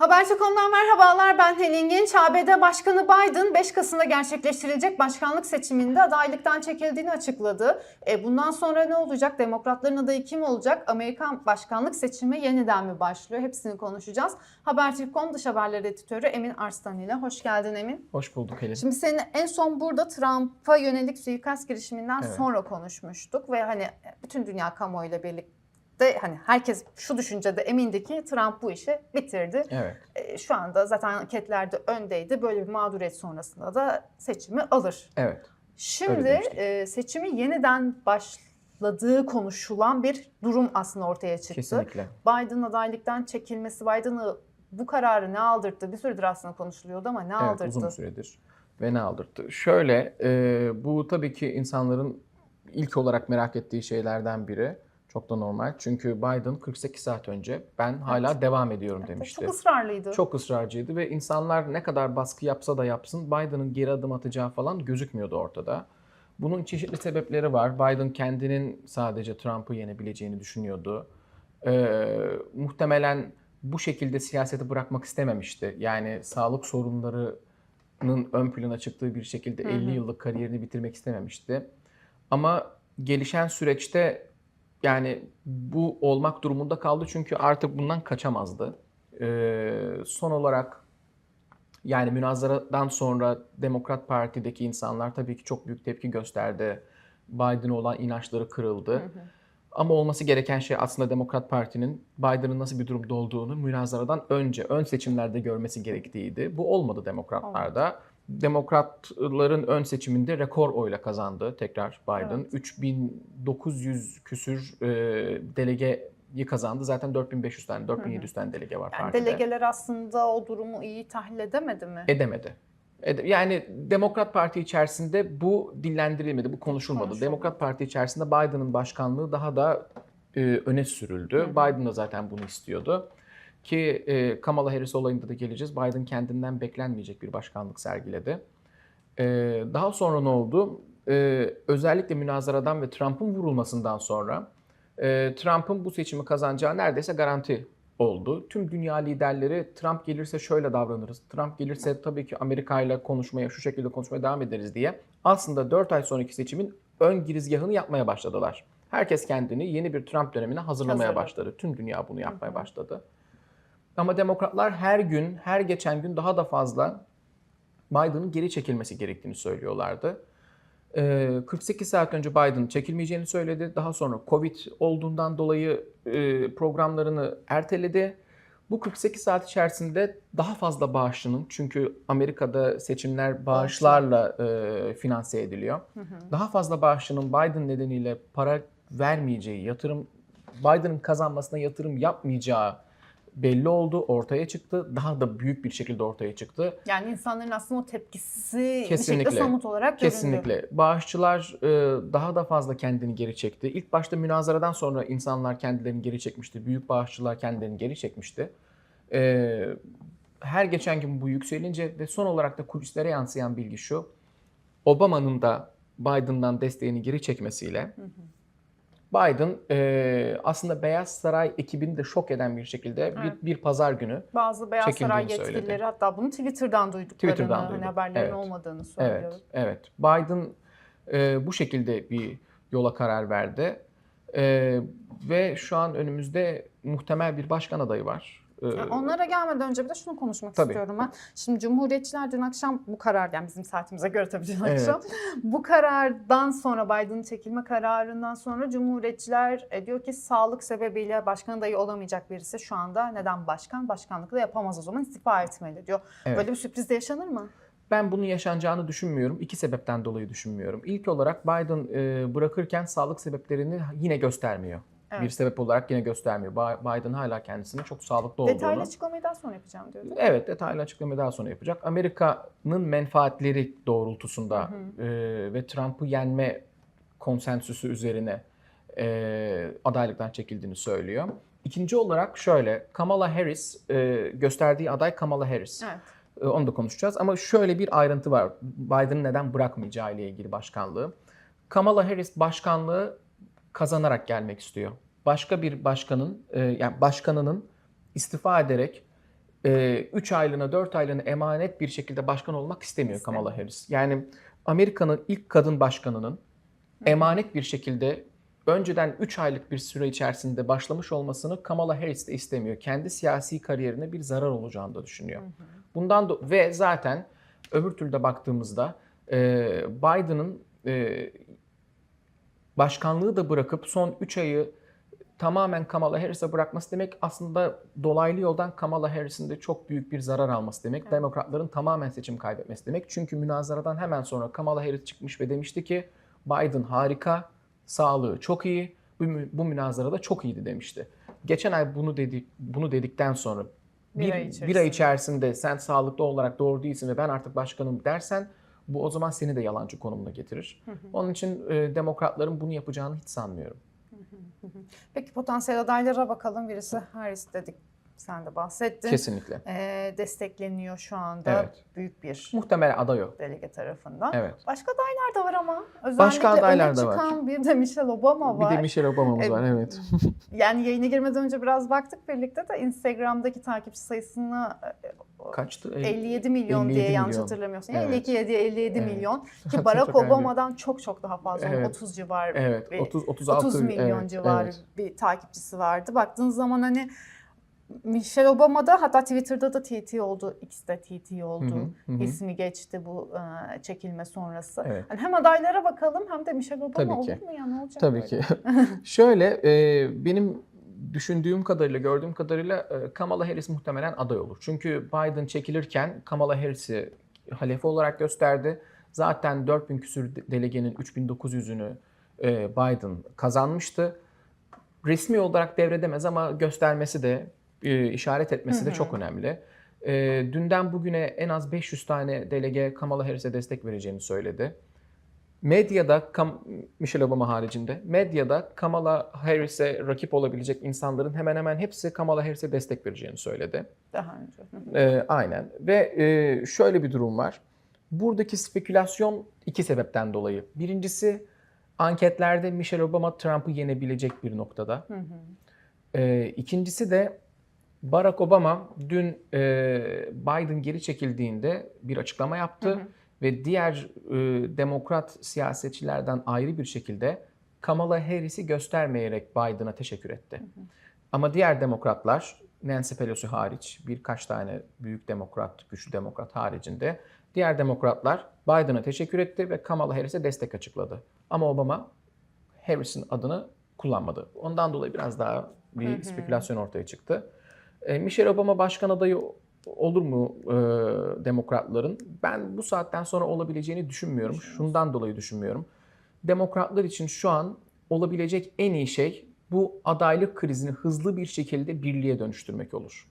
Haberci.com'dan merhabalar ben Helin Genç. ABD Başkanı Biden 5 Kasım'da gerçekleştirilecek başkanlık seçiminde adaylıktan çekildiğini açıkladı. E, bundan sonra ne olacak? Demokratların adayı kim olacak? Amerikan başkanlık seçimi yeniden mi başlıyor? Hepsini konuşacağız. Haberci.com dış haberleri editörü Emin Arslan ile. Hoş geldin Emin. Hoş bulduk Helin. Şimdi seni en son burada Trump'a yönelik suikast girişiminden Evet. sonra konuşmuştuk ve hani bütün dünya kamuoyuyla birlikte hani herkes şu düşüncede emindi ki Trump bu işi bitirdi. Evet. E, Şu anda zaten anketlerde öndeydi. Böyle bir mağduriyet sonrasında da seçimi alır. Evet. Şimdi e, seçimi yeniden başladığı konuşulan bir durum aslında ortaya çıktı. Kesinlikle. Biden adaylıktan çekilmesi, Biden'ı bu kararı ne aldırttı? Bir süredir aslında konuşuluyordu ama ne Evet aldırttı? uzun süredir. Ve ne aldırttı? Şöyle e, bu tabii ki insanların ilk olarak merak ettiği şeylerden biri. Çok da normal. Çünkü Biden 48 saat önce ben hala devam ediyorum Evet, demişti. Çok ısrarlıydı. Çok ısrarcıydı ve insanlar ne kadar baskı yapsa da yapsın Biden'ın geri adım atacağı falan gözükmüyordu ortada. Bunun çeşitli sebepleri var. Biden kendinin sadece Trump'ı yenebileceğini düşünüyordu. Ee, muhtemelen bu şekilde siyaseti bırakmak istememişti. Yani sağlık sorunlarının ön plana çıktığı bir şekilde Hı hı. 50 yıllık kariyerini bitirmek istememişti. Ama gelişen süreçte yani bu olmak durumunda kaldı çünkü artık bundan kaçamazdı. Ee, son olarak yani münazaradan sonra Demokrat Parti'deki insanlar tabii ki çok büyük tepki gösterdi. Biden'a olan inançları kırıldı. Hı hı. Ama olması gereken şey aslında Demokrat Parti'nin Biden'ın nasıl bir durumda olduğunu münazaradan önce, ön seçimlerde görmesi gerektiğiydi. Bu olmadı Demokratlarda. Demokratların ön seçiminde rekor oyla kazandı tekrar Biden. Evet. 3900 küsür e, delegeyi kazandı. Zaten 4500 tane, 4700 tane delege var Yani partide. delegeler aslında o durumu iyi tahlil edemedi mi? Edemedi. Ede- Yani Demokrat Parti içerisinde bu dillendirilmedi, bu konuşulmadı. Konuşulmadı. Demokrat Parti içerisinde Biden'ın başkanlığı daha da e, öne sürüldü. Hı hı. Biden da zaten bunu istiyordu. Ki e, Kamala Harris olayında da geleceğiz. Biden kendinden beklenmeyecek bir başkanlık sergiledi. E, daha sonra ne oldu? E, özellikle münazaradan ve Trump'ın vurulmasından sonra e, Trump'ın bu seçimi kazanacağı neredeyse garanti oldu. Tüm dünya liderleri Trump gelirse şöyle davranırız. Trump gelirse tabii ki Amerika ile konuşmaya, şu şekilde konuşmaya devam ederiz diye aslında 4 ay sonraki seçimin ön girizgahını yapmaya başladılar. Herkes kendini yeni bir Trump dönemine hazırlamaya Hazırladı. başladı. Tüm dünya bunu yapmaya başladı. Ama demokratlar her gün, her geçen gün daha da fazla Biden'ın geri çekilmesi gerektiğini söylüyorlardı. Ee, 48 saat önce Biden çekilmeyeceğini söyledi. Daha sonra Covid olduğundan dolayı e, programlarını erteledi. Bu 48 saat içerisinde daha fazla bağışçının çünkü Amerika'da seçimler bağışlarla e, finanse ediliyor. Hı hı. Daha fazla bağışçının Biden nedeniyle para vermeyeceği, yatırım Biden'ın kazanmasına yatırım yapmayacağı belli oldu, ortaya çıktı. Daha da büyük bir şekilde ortaya çıktı. Yani insanların aslında o tepkisi bir Kesinlikle. şekilde somut olarak göründü. Kesinlikle. Bağışçılar e, daha da fazla kendini geri çekti. İlk başta münazaradan sonra insanlar kendilerini geri çekmişti. Büyük bağışçılar kendilerini geri çekmişti. E, her geçen gün bu yükselince ve son olarak da kulislere yansıyan bilgi şu. Obama'nın da Biden'dan desteğini geri çekmesiyle Hı hı. Biden e, aslında Beyaz Saray ekibini de şok eden bir şekilde Evet. bir, bir pazar günü Bazı Beyaz Saray söyledi. yetkilileri hatta bunu Twitter'dan duyduklarını, Twitter'dan hani haberlerin Evet. olmadığını söylüyor. Evet, evet. Biden e, bu şekilde bir yola karar verdi. E, ve şu an önümüzde muhtemel bir başkan adayı var. E, Yani onlara gelmeden önce bir de şunu konuşmak Tabii. istiyorum ben. Şimdi Cumhuriyetçiler dün akşam bu karar, yani bizim saatimize göre tabii dün Evet. akşam. Bu karardan sonra, Biden'ın çekilme kararından sonra Cumhuriyetçiler e, diyor ki sağlık sebebiyle başkan adayı olamayacak birisi şu anda neden başkan? Başkanlık da yapamaz o zaman istifa etmeli diyor. Evet. Böyle bir sürpriz de yaşanır mı? Ben bunun yaşanacağını düşünmüyorum. İki sebepten dolayı düşünmüyorum. İlk olarak Biden e, bırakırken sağlık sebeplerini yine göstermiyor. Evet. Bir sebep olarak yine göstermiyor. Biden hala kendisinin çok sağlıklı olduğunu. Detaylı açıklamayı daha sonra yapacağım diyordu. Evet detaylı açıklamayı daha sonra yapacak. Amerika'nın menfaatleri doğrultusunda Hı e, ve Trump'ı yenme konsensüsü üzerine e, adaylıktan çekildiğini söylüyor. İkinci olarak şöyle Kamala Harris e, gösterdiği aday Kamala Harris. Evet. E, Onu da konuşacağız ama şöyle bir ayrıntı var. Biden'ın neden bırakmayacağı ile ilgili başkanlığı. Kamala Harris başkanlığı kazanarak gelmek istiyor. Başka bir başkanın e, yani başkanının istifa ederek 3 aylığına 4 aylığına emanet bir şekilde başkan olmak istemiyor İstemiyor. Kamala Harris. Yani Amerika'nın ilk kadın başkanının emanet bir şekilde önceden 3 aylık bir süre içerisinde başlamış olmasını Kamala Harris de istemiyor. Kendi siyasi kariyerine bir zarar olacağını da düşünüyor. Bundan da ve zaten öbür türlü baktığımızda e, Biden'ın e, başkanlığı da bırakıp son 3 ayı tamamen Kamala Harris'e bırakması demek aslında dolaylı yoldan Kamala Harris'in de çok büyük bir zarar alması demek. Demokratların tamamen seçim kaybetmesi demek. Çünkü münazaradan hemen sonra Kamala Harris çıkmış ve demişti ki Biden harika, sağlığı çok iyi, bu, bu münazarada çok iyiydi demişti. Geçen ay bunu dedik bunu dedikten sonra Bir bir, ay bir ay içerisinde sen sağlıklı olarak doğru değilsin ve ben artık başkanım dersen bu o zaman seni de yalancı konumuna getirir. Onun için e, demokratların bunu yapacağını hiç sanmıyorum. Peki potansiyel adaylara bakalım. Birisi Harris dedik. Sen de bahsettin. Kesinlikle. Ee, destekleniyor şu anda Evet. büyük bir Muhtemel aday o. delege tarafından. Evet. Başka adaylar da var ama. Özellikle Başka adaylar da var. bir de Michelle Obama var. Bir de Michelle Obama'mız E, var evet. Yani yayına girmeden önce biraz baktık birlikte de Instagram'daki takipçi sayısını Kaçtı? 57 milyon 57 diye yanlış hatırlamıyorsun. Evet. 52 ya diye 57 Evet. milyon ki Barack. Obama'dan çok çok daha fazla. Evet. 30 civarı Evet. bir- 30 36 30 milyon evet, civarı evet. bir takipçisi vardı. Baktığınız zaman hani Michelle Obama'da hatta Twitter'da da TT oldu, X'te TT oldu. Hı hı, hı. İsmi geçti bu e, çekilme sonrası. Evet. Hani hem adaylara bakalım hem de Michelle Obama Tabii olur ki. mu ya ne olacak Tabii böyle? ki. Şöyle e, benim düşündüğüm kadarıyla, gördüğüm kadarıyla e, Kamala Harris muhtemelen aday olur. Çünkü Biden çekilirken Kamala Harris'i halefi olarak gösterdi. Zaten 4000 küsür de- delegenin 3900'ünü e, Biden kazanmıştı. Resmi olarak devredemez ama göstermesi de, e, işaret etmesi de çok önemli. E, dünden bugüne en az 500 tane delege Kamala Harris'e destek vereceğini söyledi. Medyada, Kam- Michelle Obama haricinde, medyada Kamala Harris'e rakip olabilecek insanların hemen hemen hepsi Kamala Harris'e destek vereceğini söyledi. Daha önce. Ee, aynen. Ve e, şöyle bir durum var. Buradaki spekülasyon iki sebepten dolayı. Birincisi anketlerde Michelle Obama Trump'ı yenebilecek bir noktada. Hı hı. Ee, ikincisi de Barack Obama dün e, Biden geri çekildiğinde bir açıklama yaptı Hı hı. ve diğer e, demokrat siyasetçilerden ayrı bir şekilde Kamala Harris'i göstermeyerek Biden'a teşekkür etti. Ama diğer demokratlar Nancy Pelosi hariç birkaç tane büyük demokrat, güçlü demokrat haricinde diğer demokratlar Biden'a teşekkür etti ve Kamala Harris'e destek açıkladı. Ama Obama Harris'in adını kullanmadı. Ondan dolayı biraz daha bir spekülasyon ortaya çıktı. E, Michelle Obama başkan adayı olur mu e, demokratların? Ben bu saatten sonra olabileceğini düşünmüyorum. Şundan dolayı düşünmüyorum. Demokratlar için şu an olabilecek en iyi şey bu adaylık krizini hızlı bir şekilde birliğe dönüştürmek olur.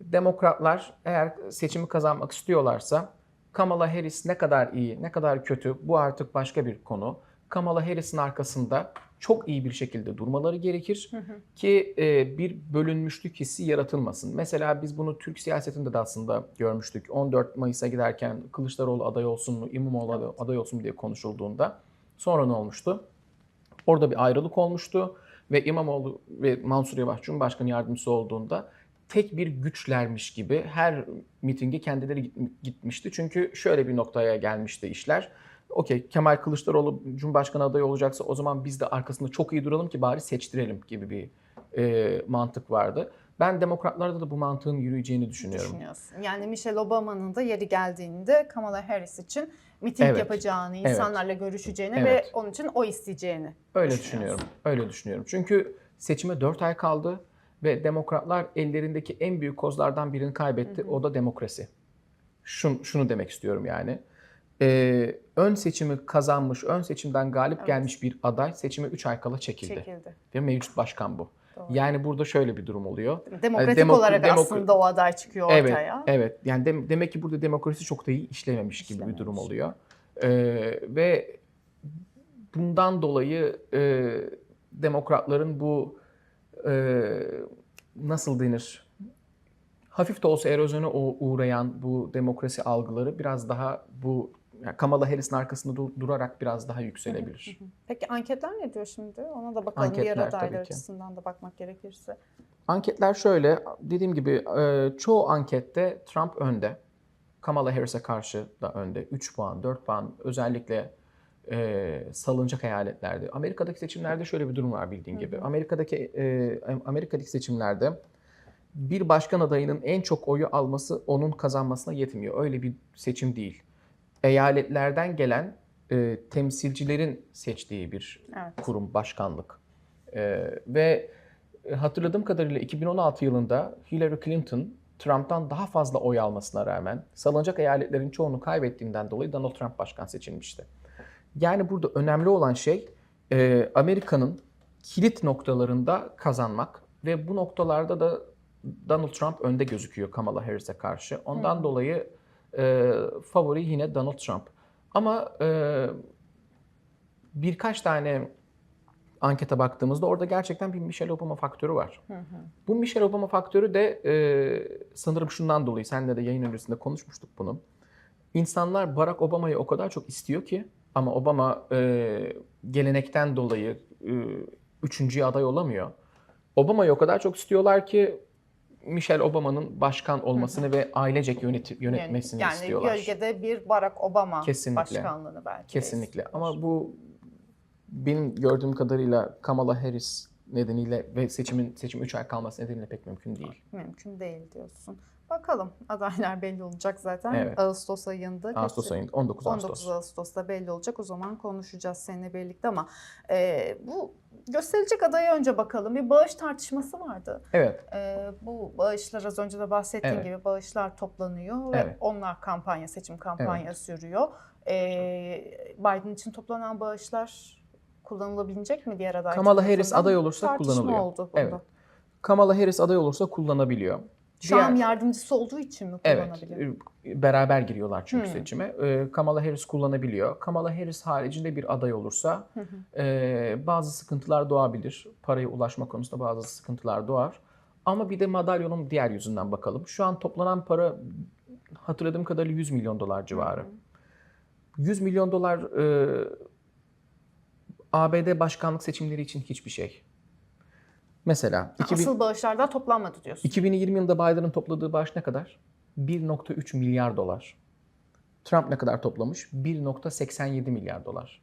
Demokratlar eğer seçimi kazanmak istiyorlarsa Kamala Harris ne kadar iyi, ne kadar kötü bu artık başka bir konu. Kamala Harris'in arkasında çok iyi bir şekilde durmaları gerekir ki e, bir bölünmüşlük hissi yaratılmasın. Mesela biz bunu Türk siyasetinde de aslında görmüştük. 14 Mayıs'a giderken Kılıçdaroğlu aday olsun mu, İmamoğlu aday- aday olsun diye konuşulduğunda sonra ne olmuştu? Orada bir ayrılık olmuştu ve İmamoğlu ve Mansur Yavaş Cumhurbaşkanı yardımcısı olduğunda tek bir güçlermiş gibi her mitinge kendileri git- gitmişti. Çünkü şöyle bir noktaya gelmişti işler. Okey Kemal Kılıçdaroğlu Cumhurbaşkanı adayı olacaksa o zaman biz de arkasında çok iyi duralım ki bari seçtirelim gibi bir e, mantık vardı. Ben demokratlarda da bu mantığın yürüyeceğini düşünüyorum. Düşünüyorsun. Yani Michelle Obama'nın da yeri geldiğinde Kamala Harris için miting Evet. yapacağını, Evet. insanlarla görüşeceğini Evet. ve onun için o isteyeceğini. Öyle düşünüyorum. Öyle düşünüyorum. Çünkü seçime 4 ay kaldı ve demokratlar ellerindeki en büyük kozlardan birini kaybetti. O da demokrasi. Şunu, şunu demek istiyorum yani. Ee, ön seçimi kazanmış, ön seçimden galip Evet. gelmiş bir aday seçime 3 ay kala çekildi. Çekildi. Ve mevcut başkan bu. Doğru. Yani burada şöyle bir durum oluyor. Demokratik demok- olarak demok- aslında o aday çıkıyor Evet, ortaya. evet. Yani dem- demek ki burada demokrasi çok da iyi işlememiş gibi bir durum İşlememiş. oluyor. Ee, ve bundan dolayı e, demokratların bu e, nasıl denir? Hafif de olsa erozyona uğrayan bu demokrasi algıları biraz daha bu yani Kamala Harris'in arkasında dur- durarak biraz daha yükselebilir. Peki anketler ne diyor şimdi? Ona da bakalım Anketler diğer adaylar ki. açısından da bakmak gerekirse. Anketler şöyle, dediğim gibi e, çoğu ankette Trump önde. Kamala Harris'e karşı da önde. 3 puan, 4 puan özellikle e, salınacak eyaletlerde. Amerika'daki seçimlerde şöyle bir durum var bildiğin gibi. Amerika'daki e, Amerika'daki seçimlerde bir başkan adayının en çok oyu alması onun kazanmasına yetmiyor. Öyle bir seçim değil. Eyaletlerden gelen e, temsilcilerin seçtiği bir Evet. kurum, başkanlık. E, ve e, hatırladığım kadarıyla 2016 yılında Hillary Clinton Trump'tan daha fazla oy almasına rağmen salınacak eyaletlerin çoğunu kaybettiğinden dolayı Donald Trump başkan seçilmişti. Yani burada önemli olan şey e, Amerika'nın kilit noktalarında kazanmak ve bu noktalarda da Donald Trump önde gözüküyor Kamala Harris'e karşı. Ondan dolayı e, favori yine Donald Trump. Ama e, birkaç tane ankete baktığımızda orada gerçekten bir Michelle Obama faktörü var. Bu Michelle Obama faktörü de e, sanırım şundan dolayı, senle de yayın öncesinde konuşmuştuk bunu. İnsanlar Barack Obama'yı o kadar çok istiyor ki ama Obama e, gelenekten dolayı e, üçüncüye aday olamıyor. Obama'yı o kadar çok istiyorlar ki Michelle Obama'nın başkan olmasını ve ailecek yönet, yönetmesini yani istiyorlar. gölgede bir Barack Obama Kesinlikle. başkanlığını belki Kesinlikle. Ama bu benim gördüğüm kadarıyla Kamala Harris nedeniyle ve seçimin seçim 3 ay kalması nedeniyle pek mümkün değil. mümkün değil diyorsun. Bakalım adaylar belli olacak zaten Evet. Ağustos ayında. Ağustos ayında 19 19 Ağustos. Ağustos'ta belli olacak. O zaman konuşacağız seninle birlikte ama e, bu gösterilecek adaya önce bakalım. Bir bağış tartışması vardı. Evet. E, bu bağışlar az önce de bahsettiğim Evet. gibi bağışlar toplanıyor ve Evet. onlar kampanya, seçim kampanya sürüyor. E, Biden için toplanan bağışlar kullanılabilecek mi diğer aday Kamala? Harris aday olursa Tartışma kullanılıyor. oldu bunda. Evet. Kamala Harris aday olursa kullanabiliyor. Şu an Diğer- yardımcısı olduğu için mi Evet. kullanabiliyor? e, Beraber giriyorlar çünkü Hmm. seçime. Kamala Harris kullanabiliyor. Kamala Harris haricinde bir aday olursa e, bazı sıkıntılar doğabilir. Paraya ulaşma konusunda bazı sıkıntılar doğar. Ama bir de madalyonun diğer yüzünden bakalım. Şu an toplanan para hatırladığım kadarıyla 100 milyon dolar civarı. 100 milyon dolar e, ABD başkanlık seçimleri için hiçbir şey. Mesela 2000 Asıl bağışlardan toplanmadı diyorsun. 2020 yılında Biden'ın topladığı bağış ne kadar? 1.3 milyar dolar. Trump ne kadar toplamış? 1.87 milyar dolar.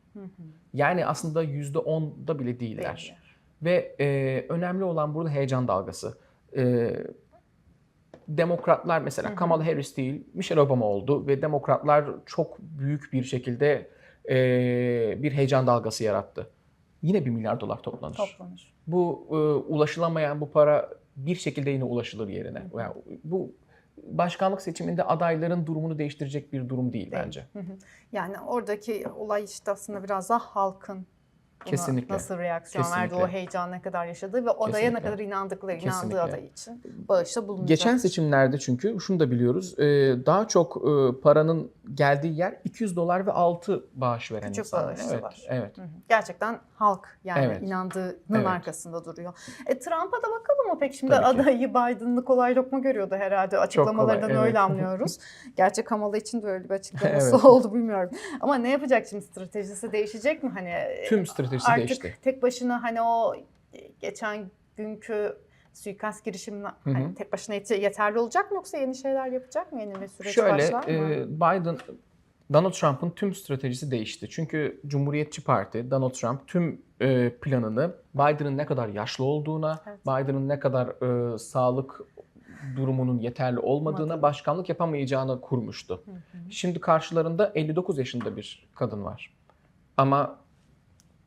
Yani aslında %10'da bile değiller. Değiller. Ve e, önemli olan burada heyecan dalgası. E, demokratlar mesela Kamala Harris değil, Michelle Obama oldu ve demokratlar çok büyük bir şekilde e, bir heyecan dalgası yarattı. Yine 1 milyar dolar toplanır. Toplanır. Bu e, ulaşılamayan bu para bir şekilde yine ulaşılır yerine. Yani bu başkanlık seçiminde adayların durumunu değiştirecek bir durum değil, Değil. bence. Yani oradaki olay işte aslında biraz daha halkın Kesinlikle. nasıl reaksiyon verdi, Kesinlikle. o heyecan ne kadar yaşadığı ve odaya ne Kesinlikle. kadar inandıkları, Kesinlikle. inandığı aday için bağışta bulunacak. Geçen seçimlerde çünkü şunu da biliyoruz. e, daha çok e, paranın geldiği yer 200 dolar ve altı bağış veren Küçük insanlar. bağışçılar. Evet, evet. Hı hı. Gerçekten halk yani Evet. inandığının Evet. arkasında duruyor. E, Trump'a da bakalım mı peki? Şimdi Tabii ki. adayı Biden'lı kolay lokma görüyordu herhalde. Açıklamalarından kolay, evet. öyle anlıyoruz. Gerçi Kamala için de öyle bir açıklaması Evet. oldu bilmiyorum. Ama ne yapacak şimdi stratejisi değişecek mi? Hani Tüm stratejisi artık değişti. tek başına hani o geçen günkü suikast girişimine hı. hani tek başına yet- yeterli olacak mı yoksa yeni şeyler yapacak mı? Yeni bir süreç Şöyle başlar mı? e, Biden Donald Trump'ın tüm stratejisi değişti. Çünkü Cumhuriyetçi Parti Donald Trump tüm e, planını Biden'ın ne kadar yaşlı olduğuna, Evet. Biden'ın ne kadar e, sağlık durumunun yeterli olmadığına, Olmadığı. başkanlık yapamayacağına kurmuştu. Şimdi karşılarında 59 yaşında bir kadın var. Ama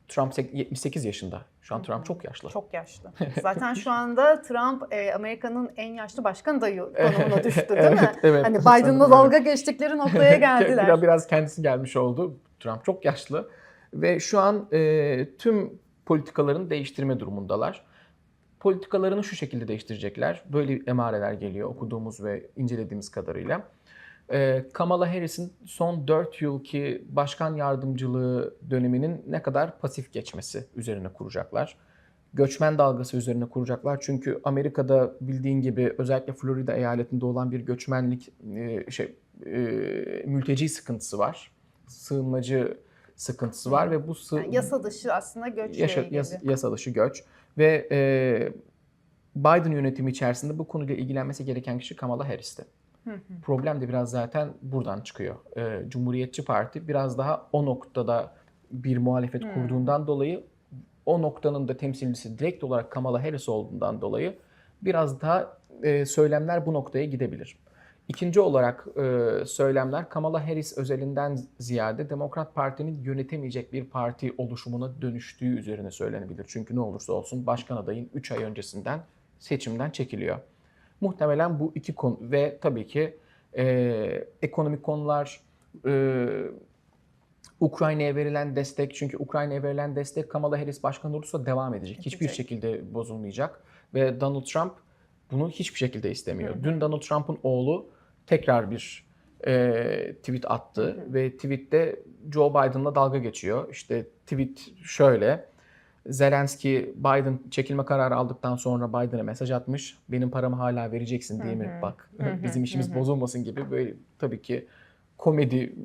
Trump sek- 78 yaşında. Şu an Trump çok yaşlı. Çok yaşlı. Zaten şu anda Trump e, Amerika'nın en yaşlı başkan dayı konumuna düştü değil mi? Evet, evet. Hani Biden'la dalga geçtikleri noktaya geldiler. Biraz, biraz kendisi gelmiş oldu. Trump çok yaşlı ve şu an e, tüm politikalarını değiştirme durumundalar. Politikalarını şu şekilde değiştirecekler. Böyle emareler geliyor okuduğumuz ve incelediğimiz kadarıyla. E, Kamala Harris'in son 4 yılki başkan yardımcılığı döneminin ne kadar pasif geçmesi üzerine kuracaklar. Göçmen dalgası üzerine kuracaklar. Çünkü Amerika'da bildiğin gibi özellikle Florida eyaletinde olan bir göçmenlik e, şey e, mülteci sıkıntısı var. sığınmacı sıkıntısı var ve bu sığ... Yani yasa dışı aslında göçle Yaşa, yas- yasa dışı göç ve e, Biden yönetimi içerisinde bu konuyla ilgilenmesi gereken kişi Kamala Harris'ti. Problem de biraz zaten buradan çıkıyor. E, Cumhuriyetçi Parti biraz daha o noktada bir muhalefet Hmm. kurduğundan dolayı o noktanın da temsilcisi direkt olarak Kamala Harris olduğundan dolayı biraz daha e, söylemler bu noktaya gidebilir. İkinci olarak e, söylemler Kamala Harris özelinden ziyade Demokrat Parti'nin yönetemeyecek bir parti oluşumuna dönüştüğü üzerine söylenebilir. Çünkü ne olursa olsun başkan adayın 3 ay öncesinden seçimden çekiliyor. Muhtemelen bu iki konu ve tabii ki e, ekonomik konular, e, Ukrayna'ya verilen destek çünkü Ukrayna'ya verilen destek Kamala Harris başkan olursa devam edecek. Hiçbir Edecek. şekilde bozulmayacak ve Donald Trump bunu hiçbir şekilde istemiyor. Hı. Dün Donald Trump'ın oğlu tekrar bir e, tweet attı Hı hı. ve tweette Joe Biden'la dalga geçiyor. İşte tweet şöyle. Zelenski Biden çekilme kararı aldıktan sonra Biden'a mesaj atmış. Benim paramı hala vereceksin değil Hı mi? hı. Bak Hı hı, bizim işimiz hı hı. bozulmasın gibi böyle tabii ki komedi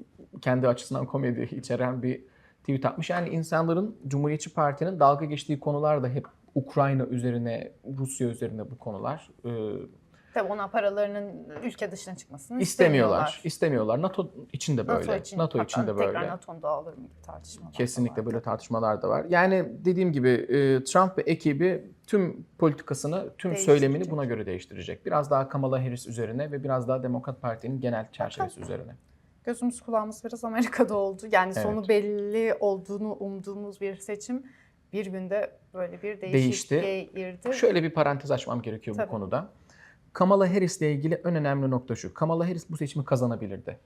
kendi açısından komedi içeren bir tweet atmış. Yani insanların Cumhuriyetçi Parti'nin dalga geçtiği konular da hep Ukrayna üzerine, Rusya üzerine bu konular. Ee, Tabii ona paralarının ülke dışına çıkmasını istemiyorlar. İstemiyorlar. NATO için de böyle. NATO için, NATO için de böyle. Tekrar NATO'nun dağılır mı gibi tartışmalar Kesinlikle böyle tartışmalar da var. Yani dediğim gibi e, Trump ve ekibi tüm politikasını, tüm söylemini buna göre değiştirecek. Biraz daha Kamala Harris üzerine ve biraz daha Demokrat Parti'nin genel çerçevesi üzerine. Gözümüz kulağımız biraz Amerika'da oldu. Yani sonu Evet. belli olduğunu umduğumuz bir seçim bir günde böyle bir değişikliğe girdi. Şöyle bir parantez açmam gerekiyor Tabii. bu konuda. Kamala Harris ile ilgili en önemli nokta şu. Kamala Harris bu seçimi kazanabilirdi.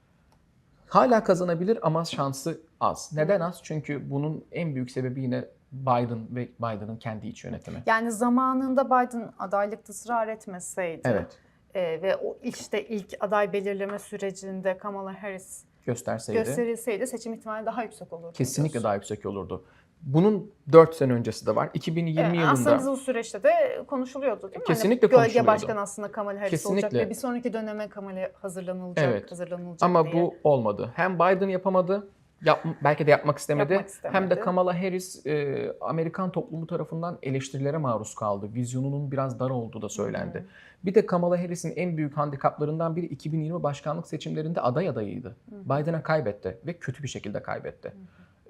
Hala kazanabilir ama şansı az. Neden az? Çünkü bunun en büyük sebebi yine Biden ve Biden'ın kendi iç yönetimi. Yani zamanında Biden adaylıkta ısrar etmeseydi Evet. e, ve o işte ilk aday belirleme sürecinde Kamala Harris Gösterseydi. gösterilseydi seçim ihtimali daha yüksek olurdu. Kesinlikle diyorsun. daha yüksek olurdu. Bunun 4 sene öncesi de var. 2020 Evet, yılında Aslında biz o süreçte de konuşuluyordu değil mi? Kesinlikle hani Gölge konuşuluyordu. başkan aslında Kamala Harris olacak Kesinlikle. ve bir sonraki döneme Kamala hazırlanılacak, Evet. hazırlanılacak ama diye. bu olmadı. Hem Biden yapamadı, yap, belki de yapmak istemedi. Yapmak istemedi. Hem de Kamala Harris e, Amerikan toplumu tarafından eleştirilere maruz kaldı. Vizyonunun biraz dar olduğu da söylendi. Hı. Bir de Kamala Harris'in en büyük handikaplarından biri 2020 başkanlık seçimlerinde aday adayıydı. Hı. Biden'a kaybetti ve kötü bir şekilde kaybetti.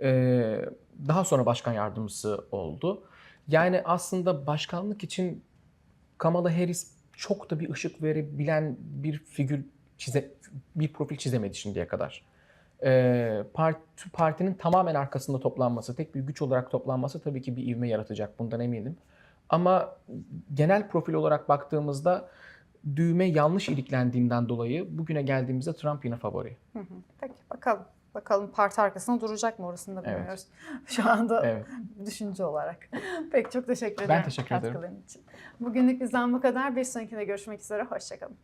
Ee, daha sonra başkan yardımcısı oldu. Yani aslında başkanlık için Kamala Harris çok da bir ışık verebilen bir figür çize, bir profil çizemedi şimdiye kadar. Ee, parti, partinin tamamen arkasında toplanması, tek bir güç olarak toplanması tabii ki bir ivme yaratacak bundan eminim. Ama genel profil olarak baktığımızda düğme yanlış iliklendiğinden dolayı bugüne geldiğimizde Trump yine favori. Hı hı. Peki bakalım. Bakalım parti arkasında duracak mı orasını da Evet. bilmiyoruz. Şu anda Evet. düşünce olarak. Peki çok teşekkür ederim. Ben teşekkür ederim. için. Bugünlük bizden bu kadar. Bir sonrakinde görüşmek üzere. Hoşçakalın.